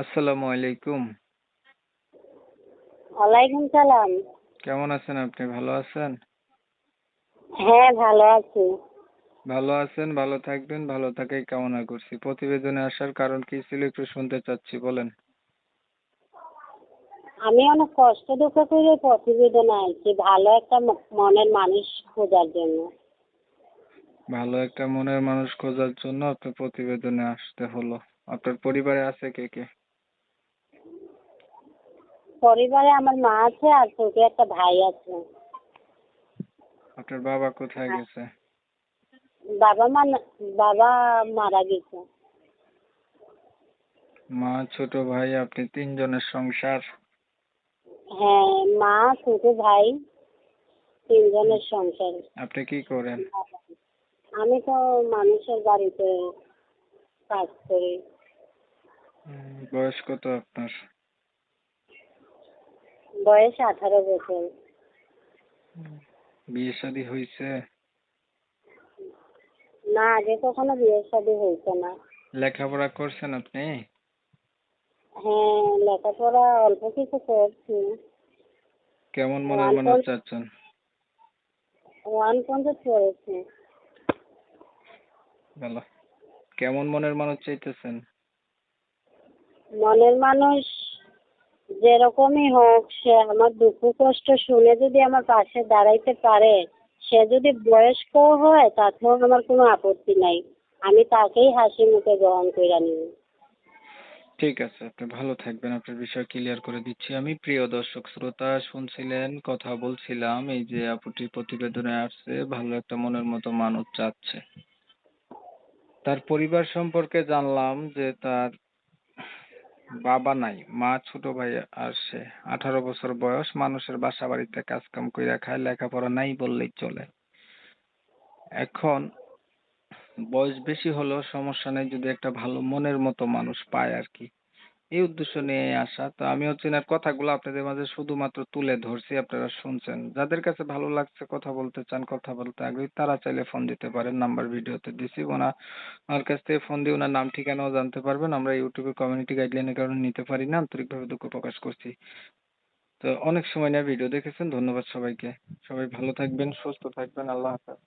আসসালামু আলাইকুম। ওয়ালাইকুম সালাম। কেমন আছেন আপনি? ভালো আছেন? হ্যাঁ ভালো আছি। ভালো আছেন? ভালো থাকবেন ভালো থাকাই কামনা করছি। প্রতিবেদনে আসার কারণ কি ছিল একটু শুনতে চাচ্ছি বলেন। আমি অনেক কষ্ট দুঃখ করে প্রতিবেদনে আছি ভালো একটা মনের মানুষ খোঁজার জন্য। ভালো একটা মনের মানুষ খোঁজার জন্য আপনার প্রতিবেদনে আসতে হলো। আপনার পরিবারে আছে কে কে? পরিবারে আমার মা আছে আর ছোট একটা ভাই আছে। আপনার বাবা কোথায় গেছে? বাবা মা বাবা মারা গেছে। মা ছোট ভাই আপনি তিনজনের সংসার? হ্যাঁ মা ছোট ভাই তিনজনের সংসার। আপনি কি করেন? আমি তো মানুষের বাড়িতে কাজ করি। বয়স কত আপনার? বয়স আঠারো বছর। বিয়ে শাদী হয়েছে? না আগে কখনো বিয়ে শাদী হয়েছে না। লেখাপড়া করছেন আপনি? হ্যাঁ লেখাপড়া অল্প কিছু করছি। কেমন মনের মানুষ পয়েন্ট- চাচ্ছেন? ওয়ান পর্যন্ত পড়েছি ভালো। কেমন মনের মানুষ চাইতেছেন? মনের মানুষ যেরকমই হোক, সে আমার দুঃখ কষ্ট শুনে যদি আমার পাশে দাঁড়াইতে পারে, সে যদি বয়স্ক হয়, তাতেও আমার কোনো আপত্তি নাই। আমি তাকেই হাসি মুখে গ্রহণ করে নিব। ঠিক আছে, আপনি ভালো থাকবেন। আপনার বিষয় ক্লিয়ার করে দিচ্ছি আমি। প্রিয় দর্শক, শ্রোতা, শুনছিলেন, কথা বলছিলাম, এই যে আপুটি প্রতিবেদনে আসছে, ভালো একটা মনের মতো মানুষ চাচ্ছে। তার পরিবার সম্পর্কে জানলাম যে তার বাবা নাই, মা ছোট ভাই আর সে আঠারো বছর বয়স, মানুষের বাসা বাড়িতে কাজ কাম কইরা খায়, লেখাপড়া নাই বললেই চলে। এখন বয়স বেশি হলেও সমস্যা নেই, যদি একটা ভালো মনের মতো মানুষ পায় আর কি। এই উদ্দেশ্য নিয়ে আসা। তো আমি হচ্ছে এনার কথাগুলো আপনাদের মাঝে শুধুমাত্র তুলে ধরছি, আপনারা শুনছেন। যাদের কাছে ভালো লাগছে কথা বলতে চান, কথা বলতে আগ্রহী, তারা চাইলে ফোন দিতে পারেন। নাম্বার ভিডিওতে দিছি ওনা আমার কাছ থেকে ফোন দিয়ে ওনার নাম, ঠিকানাও জানতে পারবেন। আমরা ইউটিউবে কমিউনিটি গাইডলাইনের কারণে নিতে পারি না, আন্তরিকভাবে দুঃখ প্রকাশ করছি। তো অনেক সময় নিয়ে ভিডিও দেখেছেন, ধন্যবাদ সবাইকে। সবাই ভালো থাকবেন, সুস্থ থাকবেন, আল্লাহ হাফেজ।